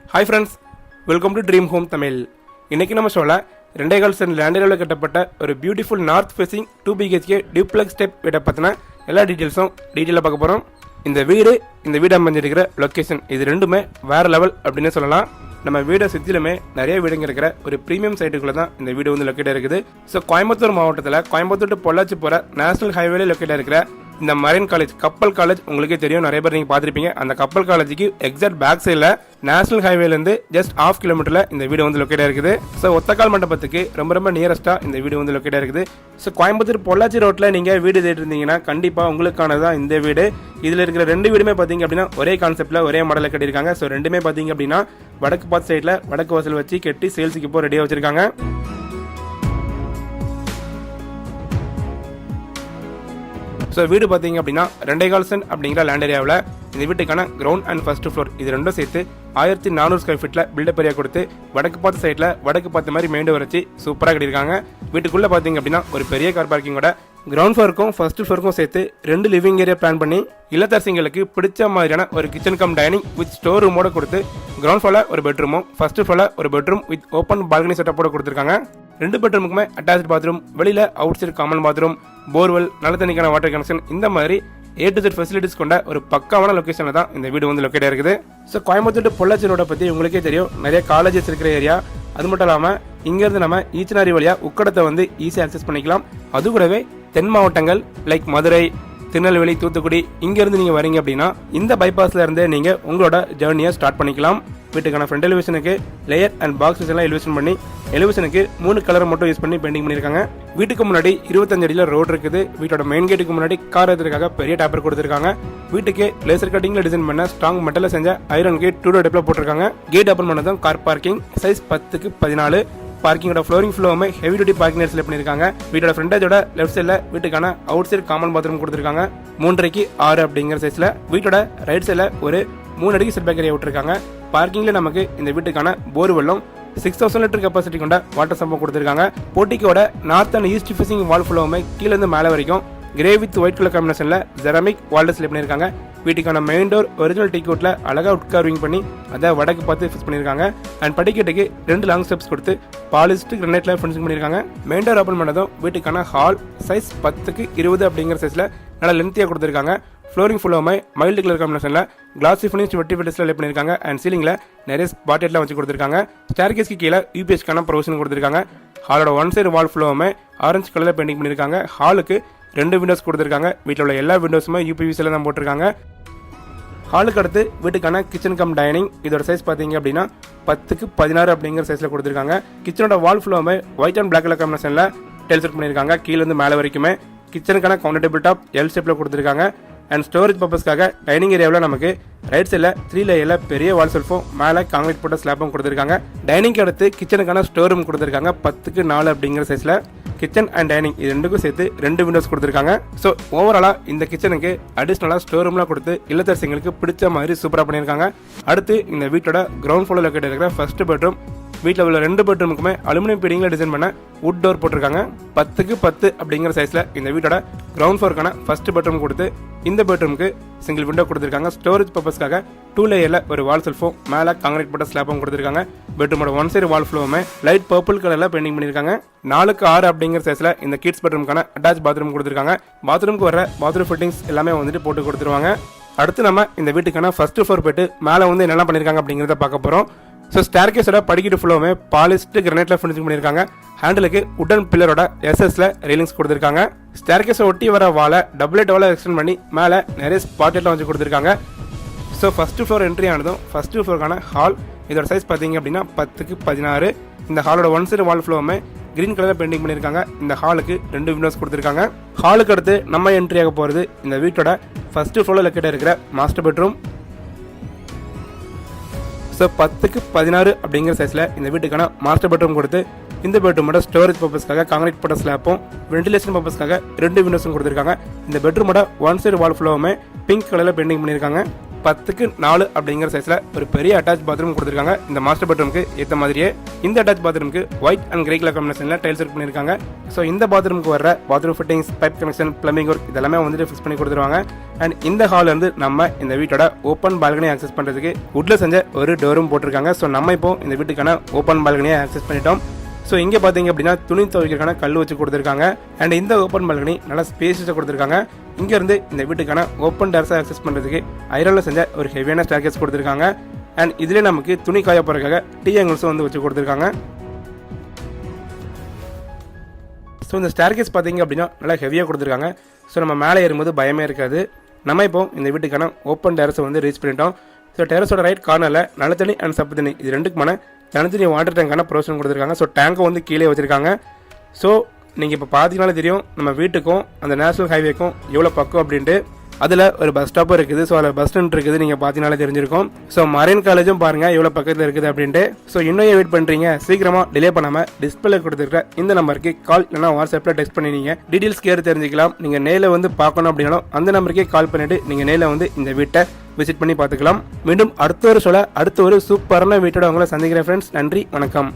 Hi friends welcome to dream home Tamil இன்றைக்கி நம்ம சொல்ல ரெண்டே கால் சென்ட் லேண்டில் கட்டப்பட்ட ஒரு beautiful north facing two BHK duplex step வீட்டை பற்றின எல்லா டீட்டெயில்ஸும் டீட்டெயிலாக பார்க்க போகிறோம் இந்த வீடு இந்த வீடு அமைஞ்சிருக்கிற லொக்கேஷன் இது ரெண்டுமே வேற லெவல் அப்படின்னு சொல்லலாம். நம்ம வீடை சுற்றிலுமே நிறைய வீடுங்க இருக்கிற ஒரு ப்ரீமியம் சைட்டுக்குள்ளே தான் இந்த வீடு வந்து லொக்கேட் இருக்குது. ஸோ கோயம்புத்தூர் மாவட்டத்தில் கோயம்புத்தூர் டு பொள்ளாச்சி போகிற நேஷனல் ஹைவேல லொக்கேட் இருக்கிற இந்த மரைன் காலேஜ் கப்பல் காலேஜ் உங்களுக்கே தெரியும் நிறைய பேர் நீங்கள் பார்த்துருப்பீங்க. அந்த கப்பல் காலேஜுக்கு எக்ஸாக்ட் பேக் சைடில் நேஷனல் ஹைவேலேருந்து ஜஸ்ட் ஆஃப் கிலோமீட்டரில் இந்த வீடு வந்து லொக்கேட்டாக இருக்குது. ஸோ ஒத்தக்கால் மண்டபத்துக்கு ரொம்ப ரொம்ப நியரஸ்ட்டாக இந்த வீடு வந்து லொக்கேட்டாக இருக்குது. ஸோ கோயம்புத்தூர் பொள்ளாச்சி ரோட்டில் நீங்கள் வீடு தேடி இருந்தீங்கன்னா கண்டிப்பாக உங்களுக்கானது தான் இந்த வீடு. இதில் இருக்கிற ரெண்டு வீடுமே பார்த்தீங்க அப்படின்னா ஒரே கான்செப்ட்டில் ஒரே மாடலில் கட்டியிருக்காங்க. ஸோ ரெண்டுமே பார்த்தீங்க அப்படின்னா வடக்கு பார்த்து சைடில் வடக்கு வாசல் வச்சு கட்டி சேல்ஸுக்கு இப்போ ரெடியாக வச்சுருக்காங்க. ஸோ வீடு பார்த்தீங்க அப்படின்னா ரெண்டே கால் சென்ட் அப்படிங்கிற லேண்ட் ஏரியாவில் இந்த வீட்டுக்கான கிரவுண்ட் அண்ட் ஃபர்ஸ்ட் ஃப்ளோர் இது ரெண்டும் சேர்த்து ஆயிரத்தி நானூறு ஸ்கொயர் ஃபீட்டில் பில்டப் ஏரியா கொடுத்து வடக்கு பார்த்த சைடில் வடக்கு பார்த்த மாதிரி மெயின் வச்சு சூப்பராக கட்டியிருக்காங்க. வீட்டுக்குள்ளே பார்த்தீங்க அப்படின்னா ஒரு பெரிய கார் பார்க்கிங்கோட கிரவுண்ட் ஃப்ளோருக்கும் ஃபர்ஸ்ட் ஃப்ளோருக்கும் சேர்த்து ரெண்டு லிவிங் ஏரியா பிளான் பண்ணி இல்லத்தரசிங்களுக்கு பிடிச்ச மாதிரியான ஒரு kitchen cum dining with store ரூமோட கொடுத்து கிரவுண்ட் ஃப்ளோரில் ஒரு பெட்ரூமும் ஃபர்ஸ்ட் ஃப்ளோரில் ஒரு பெட்ரூம் வித் ஓப்பன் பால்கனி செட்டப்போட கொடுத்துருக்காங்க. ரெண்டு பெட்ரூமுக்குமே அட்டாச் பாத்ரூம் வெளியில் outside common bathroom borewell நல்ல தண்ணிக்கான வாட்டர் கனெக்ஷன் இந்த மாதிரி ஏ டு தட் ஃபெசிலிட்டிஸ் கொண்ட ஒரு பக்காவான லொக்கேஷனில் தான் இந்த வீடு வந்து லொக்கேட் இருக்குது ஸோ கோயம்புத்தூர் டு பொள்ளாச்சி ரோடை பற்றி உங்களுக்கே தெரியும். நிறைய காலேஜஸ் இருக்கிற ஏரியா அது மட்டும் இல்லாமல் இங்கேருந்து நம்ம ஈச்சனாரி வழியாக உக்கடத்தை வந்து ஈஸியாக அக்சஸ் பண்ணிக்கலாம். அது கூடவே தென் மாவட்டங்கள் லைக் மதுரை திருநெல்வேலி தூத்துக்குடி இங்கேருந்து நீங்கள் வரீங்க அப்படின்னா இந்த பைபாஸில் இருந்தே நீங்கள் உங்களோட ஜேர்னியை ஸ்டார்ட் பண்ணிக்கலாம். வீட்டுக்கான ஃப்ரண்ட் எலிவேஷனுக்கு லேயர் அண்ட் பாக்ஸஸ் எல்லாம் எலிவேஷன் பண்ணி எலிவேஷனுக்கு மூணு கலர் மட்டும் யூஸ் பண்ணி பெயிண்டிங் பண்ணியிருக்காங்க. வீட்டுக்கு முன்னாடி இருபத்தஞ்சு அடியில் ரோடு இருக்குது. வீட்டோட மெயின் கேட்டுக்கு முன்னாடி கார் எடுத்துருக்காக பெரிய டேப்பர் கொடுத்துருக்காங்க. வீட்டுக்கு லேசர் கட்டிங்ல டிசைன் பண்ண ஸ்ட்ராங் மெட்டலில் செஞ்ச ஐரன் கேட் டூ டெப்ல போட்டிருக்காங்க. கேட் ஓப்பன் பண்ணதும் கார் பார்க்கிங் சைஸ் பத்துக்கு பதினாலு. பார்க்கிங்கோட ஃப்ளோரிங் ஃப்ளோவுமே ஹெவி டியூட்டி பார்க்கிங் செலக்ட் பண்ணியிருக்காங்க. வீட்டோட ஃப்ரண்டேஜோட லெஃப்ட் சைடில் வீட்டுக்கான அவுட் சைடு காமன் பாத்ரூம் கொடுத்துருக்காங்க. மூன்றரைக்கு ஆறு அப்படிங்கிற சைஸில் வீட்டோட ரைட் சைடில் ஒரு மூணு அடிக்கு செட் பேக் ஏரியா விட்டுருக்காங்க. பார்க்கிங்கில் நமக்கு இந்த வீட்டுக்கான போர் வெள்ளம் சிக்ஸ் தௌசண்ட் லிட்டர் கெப்பாசிட்டி கொண்ட வாட்டர் சம்பவம் கொடுத்துருக்காங்க. போட்டிக்கோட north and east facing wall ஃபுல்லோவுமே கீழேருந்து மேலே வரைக்கும் கிரே வித் ஒயிட் கலர் காம்பினேஷனில் ஜெரமிக் வால்டர் செலக்ட் பண்ணியிருக்காங்க. வீட்டுக்கான மெயின் டோர் ஒரிஜினல் டிக்கெட்டில் அழகாக உட்கார்விங் பண்ணி அதை வடக்கு பார்த்து ஃபிக்ஸ் பண்ணியிருக்காங்க. அண்ட் படிக்கட்டுக்கு ரெண்டு லாங் ஸ்டெப்ஸ் கொடுத்து பாலிஸ்ட் கிரனைட்லாம் ஃபினிஷிங் பண்ணியிருக்காங்க. மெயின் டோர் ஓப்பன் பண்ணதும் வீட்டுக்கான ஹால் சைஸ் பத்துக்கு இருபது அப்படிங்கிற சைஸில் நல்லா லென்த்தியாக கொடுத்துருக்காங்க. ஃப்ளோரிங் ஃபுல்லாமே மைல்டு கலர் காம்பினேஷனில் கிளாசி ஃபினிஷ் வெட்டி வெட்டிஸில் லே பண்ணியிருக்காங்க. அண்ட் சீலிங்கில் நிறைய பாட்டெட்லாம் வச்சு கொடுத்துருக்காங்க. ஸ்டார்கேஸ்க்கு கீழே யூபிஎஸ்க்கான ப்ரொவிஷன் கொடுத்துருக்காங்க. ஹாலோட ஒன் சைடு வால் ஃபுல்லாமே ஆரஞ்சு கலரில் பெயிண்டிங் பண்ணியிருக்காங்க. ஹாலுக்கு ரெண்டு விண்டோஸ் கொடுத்துருக்காங்க. வீட்டில் உள்ள எல்லா விண்டோஸுமே யூபிவிசியில் தான் போட்டிருக்காங்க. ஹாலுக்கு அடுத்து வீட்டுக்கான கிச்சன் கம் டைனிங் இதோட சைஸ் பார்த்தீங்க அப்படின்னா பத்துக்கு பதினாறு அப்படிங்கிற சைஸில் கொடுத்துருக்காங்க. கிச்சனோட வால் ஃபுல்லாமே ஒயிட் அண்ட் பிளாக் கலர் காம்பினேஷனில் டெல் பண்ணியிருக்காங்க. கீழேருந்து மேலே வரைக்குமே கிச்சனுக்கான கவுண்டர் டேபிள் டாப் எல் ஷேப்பில் கொடுத்துருக்காங்க. அண்ட் ஸ்டோரேஜ் பர்பஸ்க்காக டைனிங் ஏரியாவில் நமக்கு ரைட் சைடில் த்ரீ லேயரில் பெரிய வால் செல்ஃபும் மேலே காங்கிரீட் போட்ட ஸ்லாப்பும் கொடுத்துருக்காங்க. டைனிங்க்கு அடுத்து கிச்சனுக்கான ஸ்டோர் ரூம் கொடுத்துருக்காங்க பத்துக்கு நாலு அப்படிங்கிற சைஸில் கிச்சன் அண்ட் டைனிங் இது ரெண்டுக்கும் சேர்த்து ரெண்டு விண்டோஸ் கொடுத்துருக்காங்க. ஸோ ஓவராலாக இந்த கிச்சனுக்கு அடிஷ்னலாக ஸ்டோர் ரூம்லாம் கொடுத்து இல்லத்தரசிங்களுக்கு பிடிச்ச மாதிரி சூப்பராக பண்ணியிருக்காங்க. அடுத்து இந்த வீட்டோட கிரவுண்ட் ஃப்ளோரில் லொக்கேட் இருக்கிற ஃபர்ஸ்ட் பெட்ரூம் வீட்டில் உள்ள ரெண்டு பெட்ரூமுக்குமே அலுமினியம் பீடிங்கில் டிசைன் பண்ண வுட் டோர் போட்டிருக்காங்க. பத்துக்கு பத்து அப்படிங்கிற சைஸில் இந்த வீட்டோட கிரவுண்ட் ஃப்ளோருக்கான ஃபர்ஸ்ட் பெட்ரூம் கொடுத்து இந்த பெட்ரூமுக்கு சிங்கிள் விண்டோ கொடுத்துருக்காங்க. ஸ்டோரேஜ் பர்பஸ்க்காக டூ லேயரில் ஒரு வால் செல்ஃபும் மேலே காங்கிரீட் போட்ட ஸ்லாப்பும் கொடுத்துருக்காங்க. பெட்ரூமோட ஒன் சைடு வால் ஃப்ளோவுமே லைட் பர்பிள் கலரில் பெயிண்டிங் பண்ணியிருக்காங்க. நாலுக்கு ஆறு அப்படிங்கிற சைஸில் இந்த கிட்ஸ் பெட்ரூமுக்கான அட்டாச் பாத்ரூம் கொடுத்துருக்காங்க. பாத்ரூமுக்கு வர பாத்ரூம் ஃபிட்டிங்ஸ் எல்லாமே வந்துட்டு போட்டு கொடுத்துருவாங்க. அடுத்து நம்ம இந்த வீட்டுக்கான ஃபர்ஸ்ட் ஃப்ளோர் போயிட்டு மேலே வந்து என்னெல்லாம் பண்ணியிருக்காங்க அப்படிங்கிறத பார்க்க போகிறோம் ஸோ ஸ்டேர்கேஸோட படிக்கட்டு ஃபுல்லாமே பாலிஸ்ட் கிரனைட்ல ஃபினிஷிங் பண்ணியிருக்காங்க. ஹேண்டிலுக்கு உடன் பில்லரோட எஸ்எஸ்ல ரெயிலிங்ஸ் கொடுத்துருக்காங்க. ஸ்டேர்கேஸை ஒட்டி வர வாலை டபுள் டவலை எக்ஸ்டெண்ட் பண்ணி மேலே நிறைய ஸ்பாட்லைட்லாம் வச்சு கொடுத்துருக்காங்க. ஸோ ஃபஸ்ட்டு ஃப்ளோர் என்ட்ரி ஆனதும் ஃபஸ்ட்டு ஃப்ளோருக்கான ஹால் இதோட சைஸ் பார்த்தீங்க அப்படின்னா பத்துக்கு பதினாறு. இந்த ஹாலோட ஒன் சைடு வால் ஃப்ளோவுமே கிரீன் கலரில் பெயிண்டிங் பண்ணியிருக்காங்க. இந்த ஹாலுக்கு ரெண்டு விண்டோஸ் கொடுத்துருக்காங்க. ஹாலுக்கு அடுத்து நம்ம என்ட்ரி ஆக போகிறது இந்த வீட்டோட ஃபர்ஸ்ட் ஃப்ளோரில் லொக்கேட் இருக்கிற மாஸ்டர் பெட்ரூம் ஸோ பத்துக்கு பதினாறு அப்படிங்கிற சைஸில் இந்த வீட்டுக்கான மாஸ்டர் பெட்ரூம் கொடுத்து இந்த பெட்ரூமோட ஸ்டோரேஜ் பர்பஸ்க்காக காங்கிரீட் போட்ட ஸ்லாப்பும் வென்டிலேஷன் பர்பஸ்க்காக ரெண்டு விண்டோஸும் கொடுத்துருக்காங்க. இந்த பெட்ரூமோட ஒன் சைடு வால் ஃபுல்லாவுமே பிங்க் கலரில் பெயிண்டிங் பண்ணியிருக்காங்க. பத்துக்கு நாலு அப்படிங்கிற சைஸில் ஒரு பெரிய அட்டாச் பாத்ரூம் கொடுத்துருக்காங்க. இந்த மாஸ்டர் பெட்ரூமுக்கு ஏற்ற மாதிரியே இந்த அட்டாச் பாத்ரூமுக்கு ஒயிட் அண்ட் கிரே கலர் காம்பினேஷனில் டைல்ஸ் ஒர்க் பண்ணியிருக்காங்க. ஸோ இந்த பாத்ரூமுக்கு வர bathroom fittings pipe connection plumbing work இதெல்லாமே வந்துட்டு ஃபிக்ஸ் பண்ணி கொடுத்துருவாங்க. அண்ட் இந்த ஹால் வந்து நம்ம இந்த வீட்டோட ஓப்பன் பால்கனி ஆக்சஸ் பண்ணுறதுக்கு உட்ல செஞ்ச ஒரு டோரும் போட்டிருக்காங்க. ஸோ நம்ம இப்போ இந்த வீட்டுக்கான ஓப்பன் பால்கனியை ஆக்சஸ் பண்ணிட்டோம். ஸோ இங்கே பார்த்தீங்க அப்படின்னா துணி துவைக்கிறதுக்கான கல் வச்சு கொடுத்துருக்காங்க. அண்ட் இந்த ஓப்பன் பால்கனி நல்லா ஸ்பேசியஸாக கொடுத்துருக்காங்க. இங்கேருந்து இந்த வீட்டுக்கான ஓப்பன் டேரஸை ஆக்சஸ் பண்ணுறதுக்கு ஐரனில் செஞ்ச ஒரு ஹெவியான ஸ்டார்கேஸ் கொடுத்துருக்காங்க. அண்ட் இதிலே நமக்கு துணி காய போகிறதுக்காக டீ ஆங்கிள்ஸும் வந்து வச்சு கொடுத்துருக்காங்க. ஸோ இந்த ஸ்டார்கேஸ் பார்த்தீங்க அப்படின்னா நல்லா ஹெவியாக கொடுத்துருக்காங்க. ஸோ நம்ம மேலே ஏறும்போது பயமே இருக்காது. நம்ம இப்போ இந்த வீட்டுக்கான ஓப்பன் டெரஸை வந்து ரீச் பண்ணிட்டோம். ஸோ டெரஸோட ரைட் கார்னரில் நல்ல தண்ணி அண்ட் சப்பு தண்ணி இது ரெண்டுக்குமான தனித்தனி வாட்டர் டேங்கான ப்ரொவிஷன் கொடுத்துருக்காங்க. ஸோ டேங்கை வந்து கீழே வச்சுருக்காங்க. ஸோ நீங்கள் இப்போ பார்த்தீங்கனாலே தெரியும் நம்ம வீட்டுக்கும் அந்த நேஷனல் ஹைவேக்கும் எவ்வளோ பக்கம் அப்படின்ட்டு அதில் ஒரு பஸ் ஸ்டாப்பும் இருக்குது. ஸோ அதில் பஸ் ஸ்டாண்ட் இருக்குது நீங்கள் பார்த்தீங்கனாலே தெரிஞ்சிருக்கும். ஸோ மரைன் காலேஜும் பாருங்கள் எவ்வளோ பக்கத்தில் இருக்குது அப்படின்ட்டு. ஸோ இன்னும் ஏன் வெயிட் பண்ணுறீங்க சீக்கிரமாக டிலே பண்ணாமல் டிஸ்பிளே கொடுத்துருக்க இந்த நம்பருக்கு கால் இல்லைனா வாட்ஸ்அப்பில் டெக்ஸ்ட் பண்ணி நீங்கள் டீட்டெயில்ஸ் கேட்டு தெரிஞ்சுக்கலாம். நீங்கள் நேரில் வந்து பார்க்கணும் அப்படின்னாலும் அந்த நம்பருக்கே கால் பண்ணிவிட்டு நீங்கள் நேரில் வந்து இந்த வீட்டை விசிட் பண்ணி பார்த்துக்கலாம். மீண்டும் அடுத்த ஒரு சொல்ல அடுத்த ஒரு சூப்பரான வீட்டோட உங்களை சந்திக்கிறேன் ஃப்ரெண்ட்ஸ் நன்றி வணக்கம்.